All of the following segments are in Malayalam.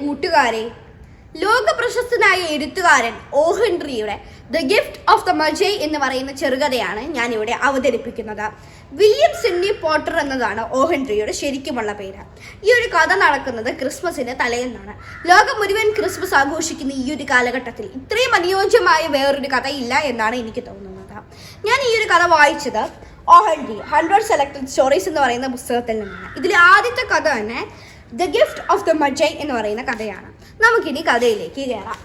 കൂട്ടുകാരെ ലോക പ്രശസ്തനായ എഴുത്തുകാരൻ O ഹെൻറിയുടെ the gift of the Magi എന്ന് പറയുന്ന ചെറുകഥയാണ് ഞാൻ ഇവിടെ അവതരിപ്പിക്കുന്നത്. വില്യം സിഡ്നി പോട്ടർ എന്നതാണ് ഓ ഹെൻറിയുടെ ശരിക്കുമുള്ള പേര്. ഈ ഒരു കഥ നടക്കുന്നത് ക്രിസ്മസിന് തലേന്നാണ്. ലോകം മുഴുവൻ ക്രിസ്മസ് ആഘോഷിക്കുന്ന ഈ ഒരു കാലഘട്ടത്തിൽ ഇത്രയും അനുയോജ്യമായ വേറൊരു കഥയില്ല എന്നാണ് എനിക്ക് തോന്നുന്നത്. ഞാൻ ഈ ഒരു കഥ വായിച്ചത് O Henry hundred selected stories എന്ന് പറയുന്ന പുസ്തകത്തിൽ നിന്നാണ്. ഇതിലെ ആദ്യത്തെ കഥ തന്നെ the gift of the Magi എന്ന് പറയുന്ന കഥയാണ്. നമുക്കിനി കഥയിലേക്ക് കയറാം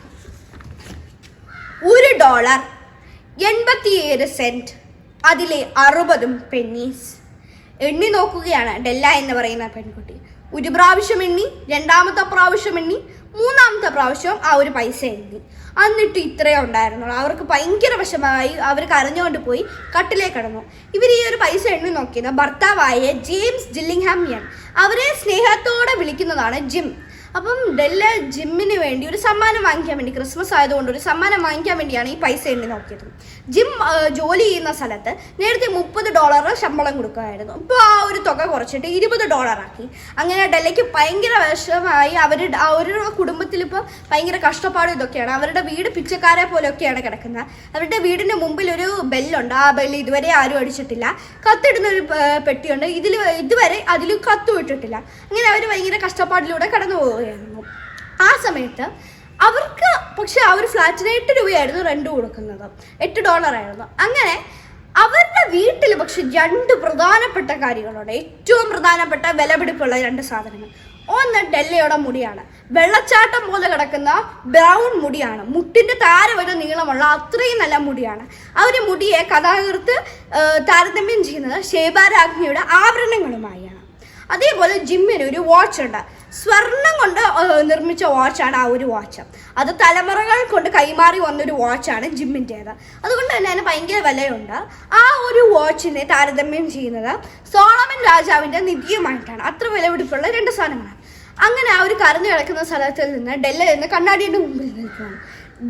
ഒരു ഡോളർ എൺപത്തിയേഴ് സെന്റ് അതിലെ അറുപതും പെന്നീസ് എണ്ണി നോക്കുകയാണ് ഡെല്ല എന്ന് പറയുന്ന പെൺകുട്ടി. ഒരു പ്രാവശ്യം എണ്ണി രണ്ടാമത്തെ പ്രാവശ്യം എണ്ണി മൂന്നാമത്തെ പ്രാവശ്യം ആ ഒരു പൈസ എണ്ണി. എന്നിട്ട് ഇത്രയേ ഉണ്ടായിരുന്നുള്ളൂ. അവർക്ക് ഭയങ്കര വിഷമമായി. അവർ കരഞ്ഞുകൊണ്ട് പോയി കട്ടിലേക്ക് കിടന്നു. ഇവർ ഈ ഒരു പൈസ എണ്ണി നോക്കിയത് ഭർത്താവായ ജെയിംസ് ജില്ലിംഗ്ഹാമിയാണ്. അവരെ സ്നേഹത്തോടെ വിളിക്കുന്നതാണ് ജിം. അപ്പം ഡെല്ല ജിമ്മിന് വേണ്ടി ഒരു സമ്മാനം വാങ്ങിക്കാൻ വേണ്ടി ക്രിസ്മസ് ആയതുകൊണ്ട് ഒരു സമ്മാനം വാങ്ങിക്കാൻ വേണ്ടിയാണ് ഈ പൈസ എണ്ണി നോക്കിയത്. ജിം ജോലി ചെയ്യുന്ന സ്ഥലത്ത് നേരത്തെ മുപ്പത് ഡോളർ ശമ്പളം കൊടുക്കുമായിരുന്നു. അപ്പോൾ ആ ഒരു തുക കുറച്ചിട്ട് ഇരുപത് ഡോളറാക്കി അങ്ങനെ ഡെല്ലയ്ക്ക് ഭയങ്കര വിഷമായി അവർ അവരുടെ കുടുംബത്തിൽ ഇപ്പോൾ ഭയങ്കര കഷ്ടപ്പാടും ഇതൊക്കെയാണ്. അവരുടെ വീട് പിച്ചക്കാരെ പോലെയൊക്കെയാണ് കിടക്കുന്നത്. അവരുടെ വീടിന്റെ മുമ്പിൽ ഒരു ബെല്ലുണ്ട്. ആ ബെല്ല് ഇതുവരെ ആരും അടിച്ചിട്ടില്ല. കത്തിടുന്ന ഒരു പെട്ടിയുണ്ട്. ഇതിൽ ഇതുവരെ അതിൽ കത്തും ഇട്ടിട്ടില്ല അങ്ങനെ അവർ ഭയങ്കര കഷ്ടപ്പാടിലൂടെ കടന്നു പോവുകയായിരുന്നു ആ സമയത്ത് അവർക്ക് പക്ഷെ ആ ഒരു ഫ്ലാറ്റിന് എട്ട് രൂപയായിരുന്നു റെന്റ് കൊടുക്കുന്നത്. എട്ട് ഡോളർ ആയിരുന്നു. അങ്ങനെ അവരുടെ വീട്ടിൽ പക്ഷെ രണ്ട് പ്രധാനപ്പെട്ട കാര്യങ്ങളുണ്ട്. ഏറ്റവും പ്രധാനപ്പെട്ട വിലപിടിപ്പുള്ള രണ്ട് സാധനങ്ങൾ. ഒന്ന് ഡെല്ലയുടെ മുടിയാണ്. വെള്ളച്ചാട്ടം പോലെ കിടക്കുന്ന ബ്രൗൺ മുടിയാണ്. മുട്ടിന്റെ താര വരെ നീളമുള്ള അത്രയും നല്ല മുടിയാണ്. അവർ മുടിയെ കഥാകൃത്ത് താരതമ്യം ചെയ്യുന്നത് ശേബാരാജ്ഞിയുടെ ആഭരണങ്ങളുമായാണ്. അതേപോലെ ജിമ്മിന് ഒരു വാച്ച് ഉണ്ട്. സ്വർണം കൊണ്ട് നിർമ്മിച്ച വാച്ചാണ് ആ ഒരു വാച്ച് അത് തലമുറകൾ കൊണ്ട് കൈമാറി വന്നൊരു വാച്ചാണ് ജിമ്മിന്റേത് അതുകൊണ്ട് തന്നെ അതിന് ഭയങ്കര വിലയുണ്ട്. ആ ഒരു വാച്ചിനെ താരതമ്യം ചെയ്യുന്നത് സോളമൻ രാജാവിന്റെ നിധിയുമായിട്ടാണ്. അത്ര വിലപിടിപ്പുള്ള രണ്ട് സാധനങ്ങളാണ്. അങ്ങനെ ആ ഒരു കരഞ്ഞു കിടക്കുന്ന സ്ഥലത്തിൽ നിന്ന് ഡെല്ല എന്ന് കണ്ണാടിയുടെ മുമ്പിൽ നിൽക്കുകയാണ്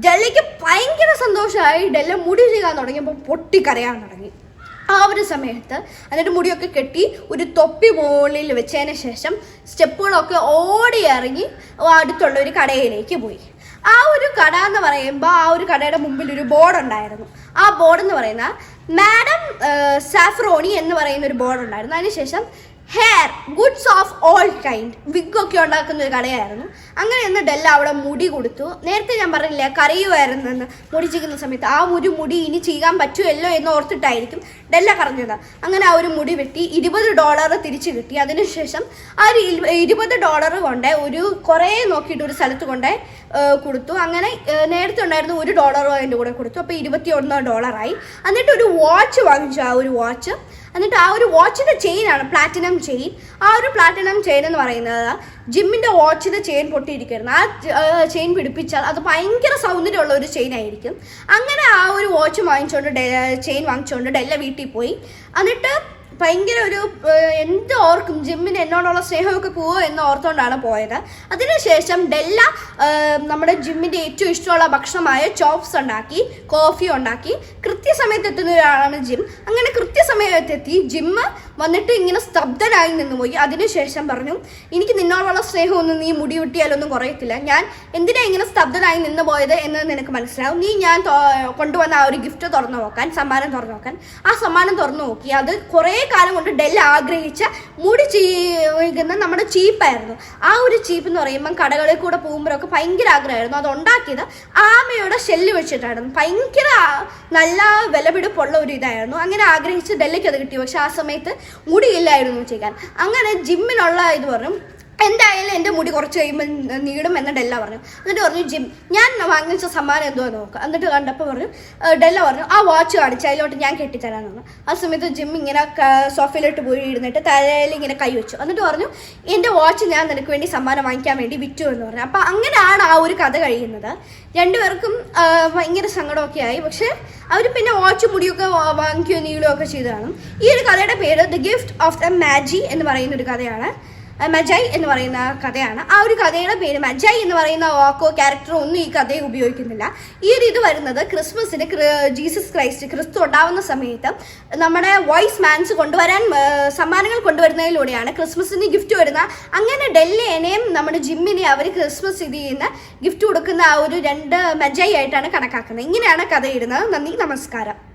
ഡെല്ലയ്ക്ക് ഭയങ്കര സന്തോഷമായി ഡെല്ല മുടി ചെയ്യാൻ തുടങ്ങിയപ്പോൾ പൊട്ടിക്കരയാൻ തുടങ്ങി. ആ ഒരു സമയത്ത് എന്നിട്ട് മുടിയൊക്കെ കെട്ടി ഒരു തൊപ്പി മുകളിൽ വെച്ചതിന് ശേഷം സ്റ്റെപ്പുകളൊക്കെ ഓടി ഇറങ്ങി അടുത്തുള്ള ഒരു കടയിലേക്ക് പോയി. ആ ഒരു കട എന്ന് പറയുമ്പോൾ ആ ഒരു കടയുടെ മുമ്പിൽ ഒരു ബോർഡ് ഉണ്ടായിരുന്നു. ആ ബോർഡ് എന്ന് പറയുന്ന മാഡം സാഫ്രോണി എന്ന് പറയുന്ന ഒരു ബോർഡ് ഉണ്ടായിരുന്നു. അതിനുശേഷം hair goods of all kind wig ഒക്കെ ഉണ്ടാക്കുന്ന ഒരു കടയായിരുന്നു. അങ്ങനെ ഒന്ന് ഡെല്ല അവിടെ മുടി കൊടുത്തു. നേരത്തെ ഞാൻ പറഞ്ഞില്ല കറിയുമായിരുന്നെന്ന് മുടി ചെയ്യുന്ന സമയത്ത്. ആ ഒരു മുടി ഇനി ചെയ്യാൻ പറ്റുമല്ലോ എന്ന് ഓർത്തിട്ടായിരിക്കും ഡെല്ല കറഞ്ഞത് അങ്ങനെ ആ ഒരു മുടി വെട്ടി ഇരുപത് ഡോളർ തിരിച്ചു കിട്ടി. അതിനുശേഷം ആ ഒരു ഇരു- ഇരുപത് ഡോളർ കൊണ്ട് ഒരു കുറേ നോക്കിയിട്ട് ഒരു സ്ഥലത്ത് കൊണ്ട് കൊടുത്തു. അങ്ങനെ നേരത്തെ ഉണ്ടായിരുന്ന ഒരു ഡോളറോ അതിന്റെ കൂടെ കൊടുത്തു. അപ്പോൾ ഇരുപത്തി ഒന്ന് ഡോളറായി. എന്നിട്ട് ഒരു വാച്ച് വാങ്ങിച്ചു. ആ ഒരു വാച്ച് എന്നിട്ട് ആ ഒരു വാച്ചിന്റെ ചെയിൻ ആണ് പ്ലാറ്റിനം ചെയിൻ ആ ഒരു പ്ലാറ്റിനം ചെയിൻ എന്ന് പറയുന്നത് ജിമ്മിന്റെ വാച്ചിന്റെ ചെയിൻ പൊട്ടിയിരിക്കുന്നു ആ ചെയിൻ പിടിപ്പിച്ചാൽ അത് ഭയങ്കര സൗന്ദര്യമുള്ള ഒരു ചെയിൻ ആയിരിക്കും. അങ്ങനെ ആ ഒരു വാച്ച് വാങ്ങിച്ചുകൊണ്ട് ചെയിൻ വാങ്ങിച്ചുകൊണ്ട് ഡെല്ല വീട്ടിൽ പോയി. എന്നിട്ട് ഭയങ്കര ഒരു എന്ത് ഓർക്കും. ജിമ്മിന് എന്നോടുള്ള സ്നേഹമൊക്കെ പോവോ എന്ന് ഓർത്തുകൊണ്ടാണ് പോയത്. അതിനുശേഷം ഡെല്ല നമ്മുടെ ജിമ്മിന്റെ ഏറ്റവും ഇഷ്ടമുള്ള ഭക്ഷണമായ ചോപ്സ് ഉണ്ടാക്കി കോഫി ഉണ്ടാക്കി. കൃത്യസമയത്ത് എത്തുന്ന ഒരാളാണ് ജിം. അങ്ങനെ കൃത്യസമയത്തെത്തി ജിമ്മ് വന്നിട്ട് ഇങ്ങനെ സ്തബ്ധനായി നിന്ന് പോയി. അതിനുശേഷം പറഞ്ഞു എനിക്ക് നിന്നോടുള്ള സ്നേഹമൊന്നും നീ മുടി വെട്ടിയാലൊന്നും കുറയത്തില്ല. ഞാൻ എന്തിനാ ഇങ്ങനെ സ്തബ്ധനായി നിന്ന് പോയത് എന്ന് നിനക്ക് മനസ്സിലാവും. നീ ഞാൻ കൊണ്ടുവന്ന ആ ഒരു ഗിഫ്റ്റ് തുറന്നു നോക്കാൻ സമ്മാനം തുറന്നു നോക്കാൻ. ആ സമ്മാനം തുറന്നു നോക്കി. അത് കുറേ കാലം കൊണ്ട് ഡെൽ ആഗ്രഹിച്ച മുടി ചെയ്യുന്ന നമ്മുടെ ചീപ്പായിരുന്നു. ആ ഒരു ചീപ്പ് എന്ന് പറയുമ്പം കടകളിൽ കൂടെ പോകുമ്പോഴൊക്കെ ഭയങ്കര ആഗ്രഹമായിരുന്നു. അത് ഉണ്ടാക്കിയത് ആമയുടെ ഷെല്ല് വെച്ചിട്ടായിരുന്നു ഭയങ്കര നല്ല വിലപിടിപ്പുള്ള ഒരു ഇതായിരുന്നു. അങ്ങനെ ആഗ്രഹിച്ച് ഡെല്ലിക്ക് അത് കിട്ടി. പക്ഷെ ആ സമയത്ത് മുടിയില്ലായിരുന്നു ചെയ്യാൻ അങ്ങനെ ജിമ്മിനുള്ള ഇത് പറഞ്ഞു എന്തായാലും എന്റെ മുടി കുറച്ച് കഴിയുമ്പോൾ നീടും എന്ന് ഡെല്ല പറഞ്ഞു. എന്നിട്ട് പറഞ്ഞു ജിം ഞാൻ വാങ്ങിച്ച സമ്മാനം എന്തോ നോക്കുക എന്നിട്ട് കണ്ടപ്പോൾ പറഞ്ഞു ഡെല്ല പറഞ്ഞു ആ വാച്ച് കാണിച്ച് അതിലോട്ട് ഞാൻ കെട്ടിത്തരാൻ പറഞ്ഞു. ആ സമയത്ത് ജിം ഇങ്ങനെ സോഫയിലോട്ട് പോയി ഇരുന്നിട്ട് തലയിൽ ഇങ്ങനെ കൈ വെച്ചു. എന്നിട്ട് പറഞ്ഞു എന്റെ വാച്ച് ഞാൻ നിനക്ക് വേണ്ടി സമ്മാനം വാങ്ങിക്കാൻ വേണ്ടി വിറ്റു എന്ന് പറഞ്ഞു. അപ്പോൾ അങ്ങനെയാണ് ആ ഒരു കഥ കഴിയുന്നത്. രണ്ടുപേർക്കും ഭയങ്കര സങ്കടമൊക്കെ ആയി. പക്ഷേ അവർ പിന്നെ വാച്ച് മുടിയൊക്കെ വാങ്ങിക്കുകയോ നീളുകയൊക്കെ ചെയ്തതാണ്. ഈ ഒരു കഥയുടെ പേര് the gift of the Magi എന്ന് പറയുന്ന ഒരു കഥയാണ്. മജായി എന്ന് പറയുന്ന കഥയാണ്. ആ ഒരു കഥയുടെ പേര് മജൈ എന്ന് പറയുന്ന വാക്കോ ക്യാരക്ടറോ ഒന്നും ഈ കഥയെ ഉപയോഗിക്കുന്നില്ല. ഈ ഒരു ഇത് വരുന്നത് ക്രിസ്മസിന് ജീസസ് ക്രൈസ്റ്റ് ക്രിസ്തു ഉണ്ടാവുന്ന സമയത്ത് നമ്മുടെ വോയിസ് മാൻസ് കൊണ്ടുവരാൻ സമ്മാനങ്ങൾ കൊണ്ടുവരുന്നതിലൂടെയാണ് ക്രിസ്മസിന് ഗിഫ്റ്റ് വരുന്ന. അങ്ങനെ ഡെല്ലിനെയും നമ്മുടെ ജിമ്മിനെയും അവർ ക്രിസ്മസ് ഇത് ചെയ്യുന്ന ഗിഫ്റ്റ് കൊടുക്കുന്ന ആ ഒരു രണ്ട് മജായി ആയിട്ടാണ് കണക്കാക്കുന്നത്. ഇങ്ങനെയാണ് കഥ ഇടുന്നത് നന്ദി നമസ്കാരം.